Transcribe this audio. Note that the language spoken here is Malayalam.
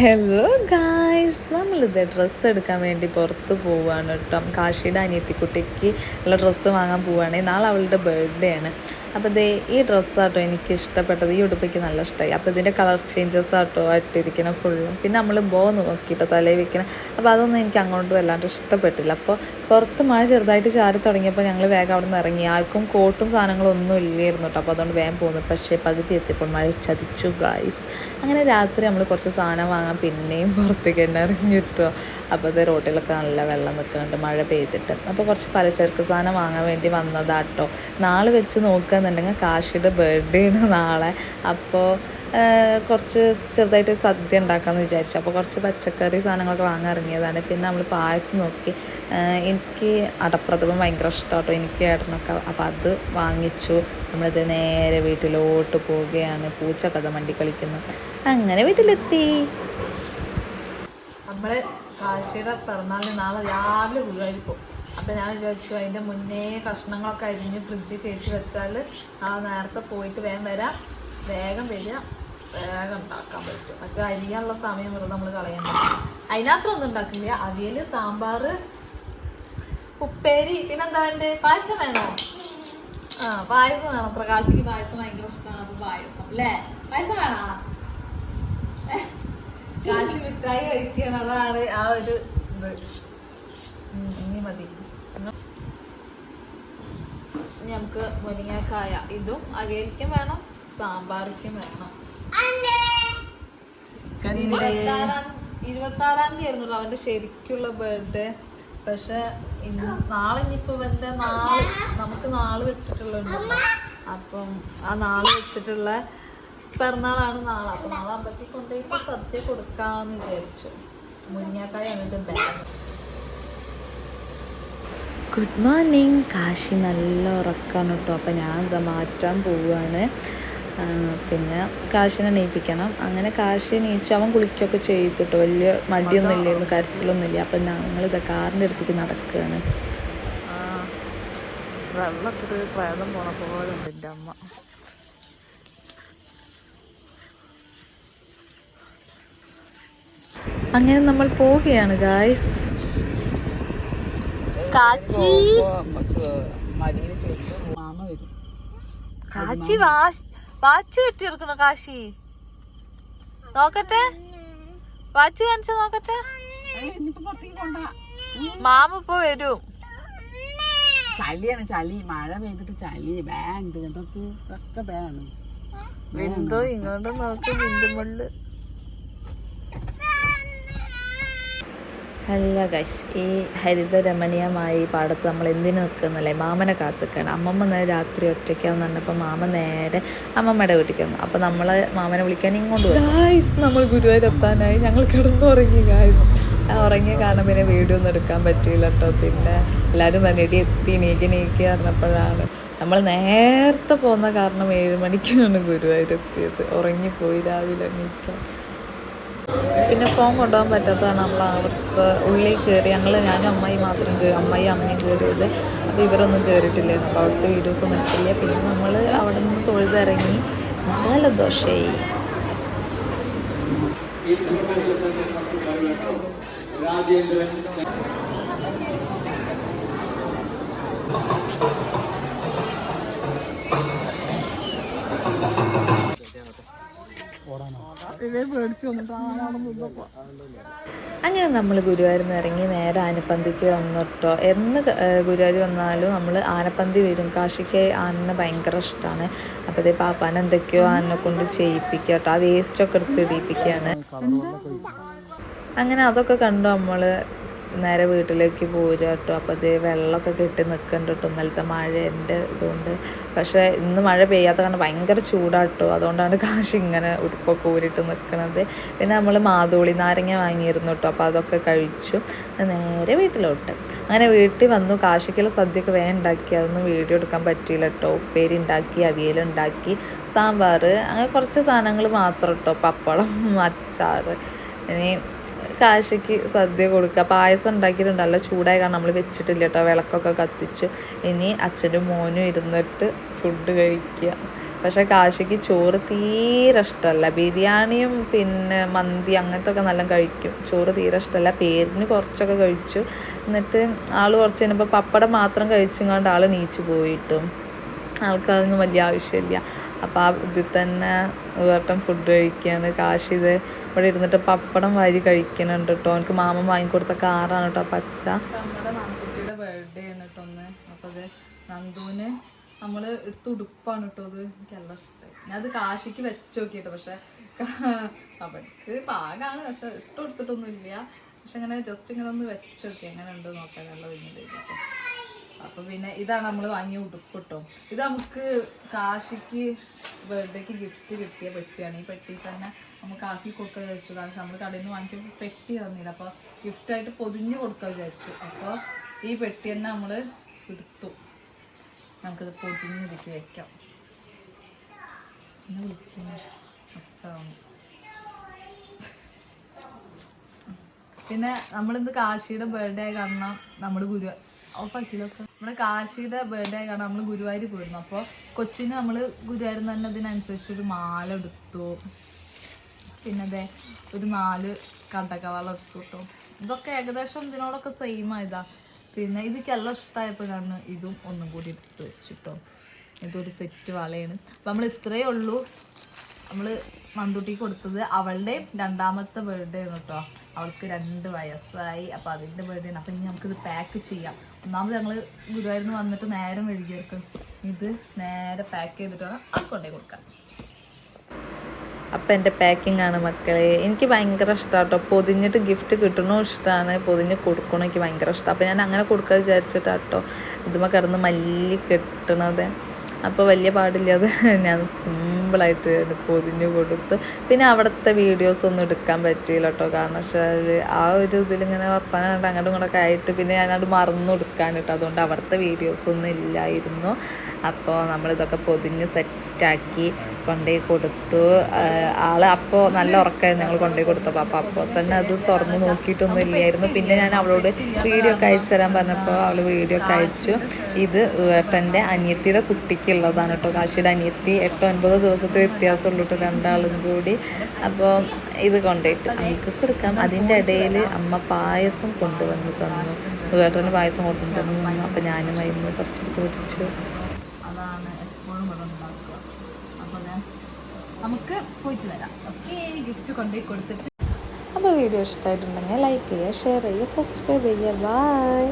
ഹലോ ഗായ്സ് നമ്മളിത് ഡ്രസ്സ് എടുക്കാൻ വേണ്ടി പുറത്ത് പോവുകയാണ് കേട്ടോ. കാശിയുടെ അനിയത്തിക്കുട്ടിക്ക് ഉള്ള ഡ്രസ്സ് വാങ്ങാൻ പോവുകയാണ് നാളെ അവളുടെ ബർത്ത്ഡേ ആണ്. അപ്പോൾ ഇതേ ഈ ഡ്രസ്സാട്ടോ എനിക്ക് ഇഷ്ടപ്പെട്ടത്. ഈ ഉടുപ്പിക്ക് നല്ല ഇഷ്ടമായി അപ്പോൾ ഇതിന്റെ കളർ ചേഞ്ചസ് ആട്ടോ ഇട്ടിരിക്കണം ഫുള്ളും പിന്നെ നമ്മൾ ബോ നോക്കിയിട്ട് തലയിൽ വെക്കണം. അപ്പോൾ അതൊന്നും എനിക്ക് അങ്ങോട്ട് വല്ലാണ്ട് ഇഷ്ടപ്പെട്ടില്ല. അപ്പോൾ പുറത്ത് മഴ ചെറുതായിട്ട് ചാരി തുടങ്ങിയപ്പോൾ ഞങ്ങൾ വേഗം അവിടെ നിന്ന് ഇറങ്ങി. ആർക്കും കോട്ടും സാധനങ്ങളും ഒന്നും ഇല്ലായിരുന്നു കേട്ടോ. അപ്പോൾ അതുകൊണ്ട് വേഗം പോകുന്നു പക്ഷേ പകുതി എത്തിയപ്പോൾ മഴ ചതിച്ചു ഗായ്സ് അങ്ങനെ രാത്രി നമ്മൾ കുറച്ച് സാധനം വാങ്ങാൻ പിന്നെയും പുറത്തേക്ക് തന്നെ ഇറങ്ങി കിട്ടുമോ അപ്പോൾ അത് റോട്ടിലൊക്കെ നല്ല വെള്ളം നിൽക്കുന്നുണ്ട്. മഴ പെയ്തിട്ട്. അപ്പോൾ കുറച്ച് പലചരക്ക് സാധനം വാങ്ങാൻ വേണ്ടി വന്നതാട്ടോ നാളെ വെച്ച് നോക്കുകയെന്നുണ്ടെങ്കിൽ കാശിയുടെ ബർത്ത്ഡേ ആണ് നാളെ. അപ്പോൾ കുറച്ച് ചെറുതായിട്ട് സദ്യ ഉണ്ടാക്കാമെന്ന് വിചാരിച്ചു. അപ്പോൾ കുറച്ച് പച്ചക്കറി സാധനങ്ങളൊക്കെ വാങ്ങാൻ ഇറങ്ങിയതാണ്. പിന്നെ നമ്മൾ പായസം നോക്കി. എനിക്ക് അടപ്രഥമം ഭയങ്കര ഇഷ്ടമാട്ടോ എനിക്ക് ഏട്ടനൊക്കെ അപ്പോൾ അത് വാങ്ങിച്ചു. നമ്മളിത് നേരെ വീട്ടിലോട്ട് പോവുകയാണ്. പൂച്ച കഥ മണ്ടി കളിക്കുന്നു. അങ്ങനെ വീട്ടിലെത്തി. നമ്മൾ കാശിയുടെ പിറന്നാളിന് നാളെ രാവിലെ ഗുരുവായിരിക്കും അപ്പം ഞാൻ വിചാരിച്ചു അതിന്റെ മുന്നേ കഷ്ണങ്ങളൊക്കെ അരിഞ്ഞ് ഫ്രിഡ്ജിൽ കയറ്റി വെച്ചാൽ നാളെ നേരത്തെ പോയിട്ട് വേഗം വരാം. വേഗം വരിക. വേഗം ഉണ്ടാക്കാൻ പറ്റും. മറ്റേ അരിയാനുള്ള സമയം വെറുതെ നമ്മൾ കളയണ്ട. അതിനകത്തൊന്നും ഉണ്ടാക്കില്ല. അവിയൽ സാമ്പാർ ഉപ്പേരി പിന്നെന്താ വേണ്ടത് പായസം വേണോ? ആ പായസം വേണം. പ്രകാശിക്ക് പായസം ഭയങ്കര ഇഷ്ടമാണ് അപ്പൊ പായസം അല്ലേ? പായസം വേണോ? കാശ് മിഠായി കഴിക്കണം. അതാണ് ആ ഒരു ഇത്. ഇനി മതി. നമുക്ക് മുരിങ്ങക്കായ ഇതും അവിയലിക്കും വേണം. സാമ്പാറിക്കും വരണം ഇരുപത്താറാം തീയതി ആയിരുന്നു അവന്റെ ശരിക്കുള്ള ബർത്ത്ഡേ പക്ഷെ ഇന്ന് നാളെ ഇനിയിപ്പോ ഇവന്റെ നാളെ നമുക്ക് നാളെ വെച്ചിട്ടുള്ളുണ്ട് അപ്പം ആ നാളെ വെച്ചിട്ടുള്ള പിറന്നാളാണ് നാളെ. അപ്പൊ നാളെ അമ്പലത്തിൽ കൊണ്ടുപോയിട്ട് സദ്യ കൊടുക്കാന്ന് വിചാരിച്ചു. മുരിങ്ങാക്കായാണ് അവന്റെ ബാഗ് ഗുഡ് മോർണിംഗ് കാശി നല്ല ഉറക്കാണ് കേട്ടോ. അപ്പം ഞാൻ എന്താ മാറ്റാൻ പോവുകയാണ് പിന്നെ കാശിനെ എണീപ്പിക്കണം അങ്ങനെ കാശി എണീച്ചു അവൻ കുളിക്കുകയൊക്കെ ചെയ്തിട്ടോ. വലിയ മടിയൊന്നും ഇല്ലായിരുന്നു കരച്ചിലൊന്നും ഇല്ല അപ്പം ഞങ്ങൾ ഇതാ കാറിന്റെ അടുത്തേക്ക് നടക്കുകയാണ്. വെള്ളത്തിൽ പ്രേതം പോണ പോലെ ഉണ്ട് എന്റെ അമ്മ. അങ്ങനെ നമ്മൾ പോവുകയാണ് ഗായ്സ് കാച്ചി. മാമ വരും. കാച്ചി വാശ് വാച്ച് കെട്ടിയിരിക്കണു കാശി. നോക്കട്ടെ. വാച്ച് കാണിച്ചു നോക്കട്ടെ. മാമ ഇപ്പൊ വരും. ചളിയാണ് ചളി. മഴ പെയ്തിട്ട് ചളി. ബാൻഡ് കണ്ടോ ഒക്കെ ബാഗാണ് ബിന്ദു ഇങ്ങോട്ട് നോക്ക് ബിന്ദു മുള്ളു അല്ല ഗൈസ് ഈ ഹരിതരമണീയമായ ഈ പാടത്ത് നമ്മൾ എന്തിനു നിൽക്കുന്നില്ലേ? മാമനെ കാത്തിക്കണം. അമ്മമ്മ നേരെ രാത്രി ഒറ്റയ്ക്കാന്ന് പറഞ്ഞപ്പോൾ മാമ നേരെ അമ്മമ്മയുടെ വീട്ടിലേക്ക് വന്നു. അപ്പോൾ നമ്മൾ മാമനെ വിളിക്കാൻ ഇങ്ങോട്ട് ഗായ്സ് നമ്മൾ ഗുരുവായൂർ എത്താനായി. ഞങ്ങൾ കിടന്നുറങ്ങി ഗായ്സ് ഉറങ്ങിയ കാരണം പിന്നെ വീഡിയോ ഒന്നും എടുക്കാൻ പറ്റിയില്ല കേട്ടോ പിന്നെ എല്ലാവരും പറഞ്ഞു എത്തി നീക്കി നീക്കി പറഞ്ഞപ്പോഴാണ്. നമ്മൾ നേരത്തെ പോകുന്ന കാരണം ഏഴ് മണിക്കാണ് ഗുരുവായൂർ എത്തിയത്. ഉറങ്ങിപ്പോയി രാവിലെ എണീക്കാൻ. പിന്നെ ഫോം കൊണ്ടുപോകാൻ പറ്റാത്തതാണ് നമ്മൾ അവർക്ക് ഉള്ളിൽ കയറി ഞങ്ങൾ ഞാനും അമ്മായി മാത്രം കയറി അമ്മായി അമ്മയും കയറിയത്. അപ്പോൾ ഇവരൊന്നും കയറിയിട്ടില്ലായിരുന്നു. അപ്പോൾ അവിടുത്തെ വീഡിയോസ് ഒന്നും എടുത്തില്ല. പിന്നെ നമ്മൾ അവിടെ നിന്ന് തൊഴുതിറങ്ങി മസാല ദോശയായി. അങ്ങനെ നമ്മൾ ഗുരുവായൂരിൽ നിന്ന് ഇറങ്ങി നേരെ ആനപ്പന്തിക്ക് വന്നിട്ടോ. എന്ന് ക- ഏഹ് ഗുരുവായൂർ വന്നാലും നമ്മൾ ആനപ്പന്തി വരും. കാശിക്ക് ആനനെ ഭയങ്കര ഇഷ്ടമാണ് അപ്പോൾ ഇതേ പാപ്പാൻ എന്തൊക്കെയോ ആനനെ കൊണ്ട് ചെയ്യിപ്പിക്കുക കേട്ടോ ആ വേസ്റ്റൊക്കെ എടുത്ത് ഇടിയിപ്പിക്കുകയാണ് അങ്ങനെ അതൊക്കെ കണ്ടു നമ്മൾ നേരെ വീട്ടിലേക്ക് പോരുക കേട്ടോ. അപ്പോൾ ഇത് വെള്ളമൊക്കെ കെട്ടി നിൽക്കുന്നുണ്ട് കേട്ടോ. ഇന്നലത്തെ മഴേന്റെ ഇതുകൊണ്ട്. പക്ഷേ ഇന്ന് മഴ പെയ്യാത്ത കാരണം ഭയങ്കര ചൂടാട്ടോ അതുകൊണ്ടാണ് കാശ് ഇങ്ങനെ ഉടുപ്പൊക്കെ ഊരിട്ട് നിൽക്കുന്നത് പിന്നെ നമ്മൾ മാതോളി നാരങ്ങ വാങ്ങിയിരുന്നു കേട്ടോ. അപ്പോൾ അതൊക്കെ കഴിച്ചു. നേരെ വീട്ടിലോട്ട്. അങ്ങനെ വീട്ടിൽ വന്നു. കാശിക്കുള്ള സദ്യയൊക്കെ വേഗം ഉണ്ടാക്കി. അതൊന്നും വീഡിയോ എടുക്കാൻ പറ്റിയില്ല കേട്ടോ. ഉപ്പേരി ഉണ്ടാക്കി അവിയലുണ്ടാക്കി സാമ്പാർ അങ്ങനെ കുറച്ച് സാധനങ്ങൾ മാത്രം കേട്ടോ. പപ്പടം അച്ചാറ്. ഇനി കാശിക്ക് സദ്യ കൊടുക്കുക. പായസം ഉണ്ടാക്കിയിട്ടുണ്ട്. നല്ല ചൂടായ കാരണം നമ്മൾ വെച്ചിട്ടില്ല കേട്ടോ. വിളക്കൊക്കെ കത്തിച്ച്. ഇനി അച്ഛനും മോനും ഇരുന്നിട്ട് ഫുഡ് കഴിക്കുക. പക്ഷേ കാശിക്ക് ചോറ് തീരെ ഇഷ്ടമല്ല. ബിരിയാണിയും പിന്നെ മന്തി അങ്ങനത്തെ ഒക്കെ നല്ല കഴിക്കും. ചോറ് തീരെ ഇഷ്ടമല്ല. പേരിന് കുറച്ചൊക്കെ കഴിച്ചു. എന്നിട്ട് ആൾ കുറച്ച് കഴിഞ്ഞപ്പോൾ പപ്പടം മാത്രം കഴിച്ചും കൊണ്ട് ആൾ നീച്ചു പോയിട്ടും. ആൾക്കതൊന്നും വലിയ ആവശ്യമില്ല. അപ്പോൾ ആ ഇതിൽ തന്നെ ഒരു വട്ടം ഫുഡ് കഴിക്കുകയാണ് കാശ് ഇത് ഇവിടെ ഇരുന്നിട്ട് പപ്പടം വാരി കഴിക്കുന്നുണ്ട് കേട്ടോ എനിക്ക് മാമൻ വാങ്ങിക്കൊടുത്ത കാറാണ് കേട്ടോ പച്ച. നമ്മുടെ നന്ദുട്ടിയുടെ ബർത്ത്ഡേ ആണ് കേട്ടോ അപ്പോൾ അത് നന്ദുവിന് നമ്മൾ എടുത്ത ഉടുപ്പാണ് കേട്ടോ അത് എനിക്ക് നല്ല ഇഷ്ടമായി ഞാൻ അത് കാശിക്ക് വെച്ച് നോക്കിയിട്ട്. പക്ഷെ അവർക്ക് പാകാണ്. പക്ഷെ ഇട്ട് കൊടുത്തിട്ടൊന്നുമില്ല. പക്ഷെ അങ്ങനെ ജസ്റ്റ് ഇങ്ങനെ ഒന്ന് വെച്ച് നോക്കി. എങ്ങനെ ഉണ്ട് നോക്കാൻ നല്ല അപ്പൊ പിന്നെ ഇതാണ് നമ്മൾ വാങ്ങിയ ഉടുപ്പ് കേട്ടോ. ഇത് നമുക്ക് കാശിക്ക് ബർത്ത്ഡേക്ക് ഗിഫ്റ്റ് കിട്ടിയ പെട്ടിയാണ്. ഈ പെട്ടി തന്നെ നമുക്ക് ആക്കി കൊടുക്കുക വിചാരിച്ചു. കാരണം നമ്മൾ കടയിൽ നിന്ന് വാങ്ങിക്കുമ്പോൾ പെട്ടി തന്നില്ല. അപ്പോൾ ഗിഫ്റ്റായിട്ട് പൊതിഞ്ഞ് കൊടുക്കുക വിചാരിച്ചു. അപ്പോൾ ഈ പെട്ടി തന്നെ നമ്മൾ എടുത്തു. നമുക്കിത് പൊതിഞ്ഞ് ഇതിലേക്ക് വെക്കാം. പിന്നെ നമ്മളിന്ന് കാശിയുടെ ബർത്ത്ഡേ കാരണം നമ്മുടെ ഗുരു ഓഫാക്കിലൊക്കെ നമ്മുടെ കാശിയുടെ ബർത്ത്ഡേ ആയ കാരണം നമ്മൾ ഗുരുവായൂർ പോയിരുന്നു. അപ്പോൾ കൊച്ചിന് നമ്മൾ ഗുരുവായൂർ തന്നെ അതിനനുസരിച്ച് ഒരു മാല എടുത്തു. പിന്നെ അതെ ഒരു നാല് കണ്ടക്കവാള എടുത്തു കേട്ടോ ഇതൊക്കെ ഏകദേശം ഇതിനോടൊക്കെ സെയിം ആയതാ പിന്നെ ഇതൊക്കെ എല്ലാം ഇഷ്ടമായപ്പോഴാണ് ഇതും ഒന്നും കൂടി എടുത്ത് വെച്ചിട്ടോ. ഇതൊരു സെറ്റ് വളയാണ്. അപ്പം നമ്മൾ ഇത്രയേ ഉള്ളൂ. നമ്മൾ മന്തുട്ടി കൊടുത്തത് അവളുടെ രണ്ടാമത്തെ ബർത്ത്ഡേ ആണ് കേട്ടോ അവൾക്ക് രണ്ട് വയസ്സായി. അപ്പോൾ അതിന്റെ ബർത്ത്ഡേ ആണ്. അപ്പം ഇനി നമുക്കിത് പാക്ക് ചെയ്യാം. ഒന്നാമത് ഞങ്ങൾ ഗുരുവായൂർന്ന് വന്നിട്ട് നേരം വൈകിയായിരിക്കും ഇത് നേരെ പാക്ക് ചെയ്തിട്ട് വേണം അത് കൊണ്ടേ കൊടുക്കാം അപ്പം എന്റെ പാക്കിംഗ് ആണ് മക്കളെ. എനിക്ക് ഭയങ്കര ഇഷ്ടമാണ് കേട്ടോ പൊതിഞ്ഞിട്ട് ഗിഫ്റ്റ് കിട്ടണോ ഇഷ്ടമാണ് പൊതിഞ്ഞ് കൊടുക്കണോ എനിക്ക് ഭയങ്കര ഇഷ്ടമാണ് അപ്പോൾ ഞാൻ അങ്ങനെ കൊടുക്കാൻ വിചാരിച്ചിട്ടാണ് കേട്ടോ ഇതുമ്മ കിടന്ന് മല്ലി കിട്ടണത്. അപ്പോൾ വലിയ പാടില്ലാതെ ഞാൻ സിമ്പിളായിട്ട് പൊതിഞ്ഞ് കൊടുത്ത് പിന്നെ അവിടുത്തെ വീഡിയോസ് ഒന്നും എടുക്കാൻ പറ്റിയില്ല കേട്ടോ. കാരണം വെച്ചാൽ ആ ഒരു ഇതിലിങ്ങനെ വർത്താനം കണ്ട് അങ്ങോട്ടും ഇങ്ങോട്ടൊക്കെ ആയിട്ട് പിന്നെ ഞാനത് മറന്നു കൊടുക്കാൻ കേട്ടോ. അതുകൊണ്ട് അവിടുത്തെ വീഡിയോസ് ഒന്നും ഇല്ലായിരുന്നു. അപ്പോൾ നമ്മളിതൊക്കെ പൊതിഞ്ഞ് സെറ്റാക്കി കൊണ്ടുപോയി കൊടുത്തു. ആൾ അപ്പോൾ നല്ല ഉറക്കമായിരുന്നു ഞങ്ങൾ കൊണ്ടുപോയി കൊടുത്തപ്പോൾ അപ്പോൾ അപ്പോൾ തന്നെ അത് തുറന്ന് നോക്കിയിട്ടൊന്നും ഇല്ലായിരുന്നു. പിന്നെ ഞാൻ അവളോട് വീഡിയോ ഒക്കെ അയച്ചു തരാൻ പറഞ്ഞപ്പോൾ അവൾ വീഡിയോ ഒക്കെ അയച്ചു. ഇത് ഏട്ടന്റെ അനിയത്തിയുടെ കുട്ടിക്കുള്ളതാണ് കേട്ടോ. കാശിയുടെ അനിയത്തി എട്ടോ ഒൻപതോ ദിവസത്തെ വ്യത്യാസമുള്ളൂ കേട്ടോ രണ്ടാളും കൂടി. അപ്പോൾ ഇത് കൊണ്ടുപോയിട്ട് നമുക്ക് കൊടുക്കാം. അതിന്റെ ഇടയിൽ അമ്മ പായസം കൊണ്ടുവന്ന് തന്നു. വേട്ടന് പായസം കൊണ്ടുവന്നു അപ്പോൾ ഞാനും അതിന് കുറച്ചെടുത്ത് കുടിച്ചു അതാണ് എപ്പോഴും ഇവിടെ ഉണ്ടാക്കുക. അപ്പോൾ നമുക്ക് പോയിട്ട് വരാം. ഓക്കെ ഗിഫ്റ്റ് കൊണ്ടുപോയി കൊടുത്തിട്ട്. അപ്പോൾ വീഡിയോ ഇഷ്ടമായിട്ടുണ്ടെങ്കിൽ ലൈക്ക് ചെയ്യുക ഷെയർ ചെയ്യുക സബ്സ്ക്രൈബ് ചെയ്യുക. ബൈ